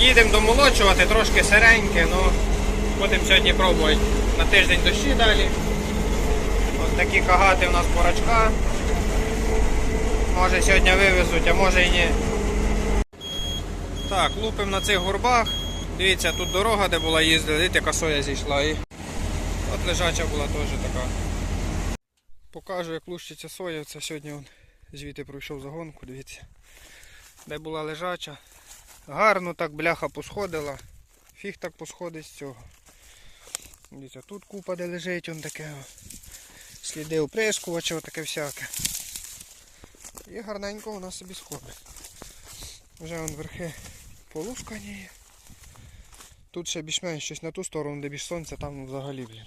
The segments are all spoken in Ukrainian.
Їдемо домолочувати, трошки сиреньке, ну будемо сьогодні пробувати. На тиждень дощі далі. Ось такі кагати у нас порачка. Може сьогодні вивезуть, а може і ні. Так, лупимо на цих горбах. Дивіться, тут дорога, де була їздили, дивіться, яка соя зійшла. І от лежача була теж така. Покажу, як лущиться соя. Це сьогодні он, звідти пройшов загонку, дивіться. Де була лежача. Гарно так бляха посходила. Фіг так посходить з цього. Дивіться, тут купа де лежить, он таке. Сліди оприскувача, таке всяке. І гарненько вона собі сходить. Вже вон верхи полускані. Тут ще більш-менш щось на ту сторону, де більш сонця, там взагалі, блін.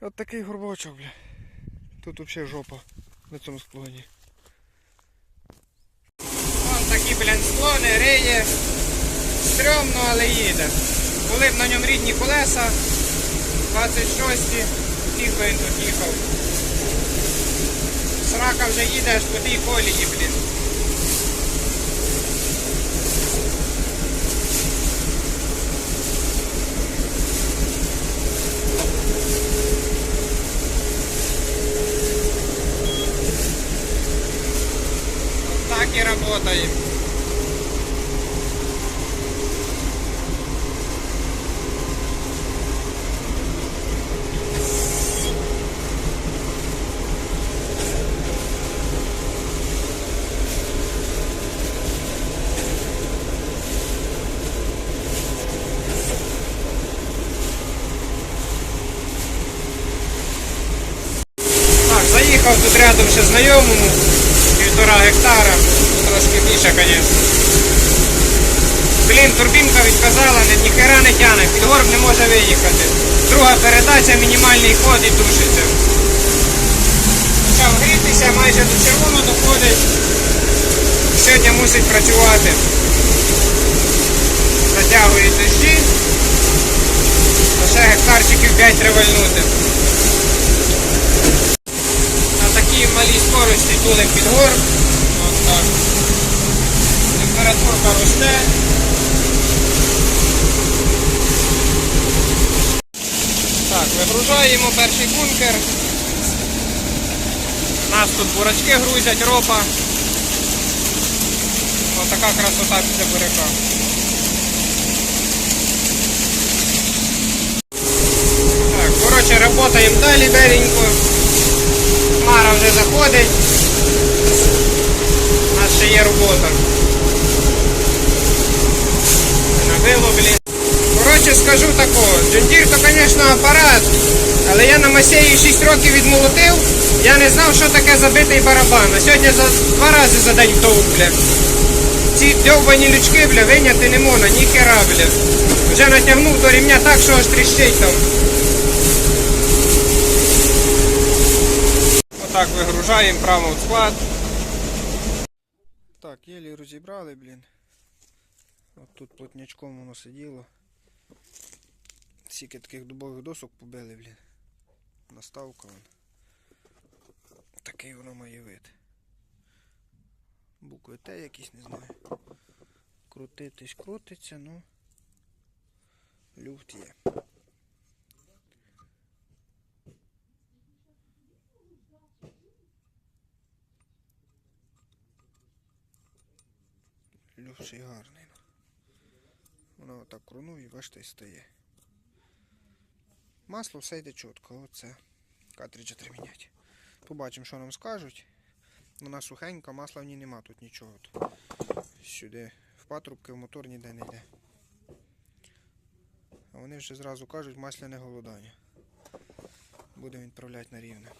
От такий горбочок, бля. Тут взагалі жопа на цьому склоні. Вон блін, склони, риє. Стрьомно, але їде. Були б на ньому рідні колеса. 26 фіг би він тут їхав. Срака вже їде аж по тій колії, блін. Так и работаем. Так, заїхав тут знайомому, півтора гектара, трошки більше, звісно. Блін, турбінка відказала, не, ніхера не тяне, підгорб не може виїхати. Друга передача, мінімальний ход і душиться. Почав грітися, майже до червоного доходить. Сьогодні мусить працювати. Затягують дощі. Ще гектарчиків 5 треба вальнути. На такій скорості тулик під гор. Так. Температурка росте. Так, вигружаємо перший бункер. Нас тут бурачки грузять, ропа. Ось така красота після буряка. Так, коротше, работаємо далі беренько. Хмара вже заходить. У нас ще є робота. Набило, блін. Коротше, скажу такого. Джондір то, звісно, апарат. Але я на Масеї 6 років відмолотив. Я не знав, що таке забитий барабан. А сьогодні за два рази за день втовк, бля. Ці довбані лючки, бля, виняти не можна, ніхера, бля. Вже натягнув до рівня так, що аж тріщить там. Отак вигружаємо прямо в склад. Так, єлі розібрали, блін. От тут плотнячком воно сиділо. Скільки таких дубових досок побили, блін. Наставка вон. Такий воно має вид. Букви Т якісь, не знаю. Крутитись, крутиться, ну. Люфт є. Ще гарний. ну. Воно отак кронує, і і стає. Масло все йде чітко, оце. Картриджа треба міняти. Побачимо, що нам скажуть. Вона сухенька, масла в ній нема тут нічого. Сюди в патрубки, в мотор ніде не йде. А вони вже зразу кажуть масляне голодання. Будемо відправляти на рівне.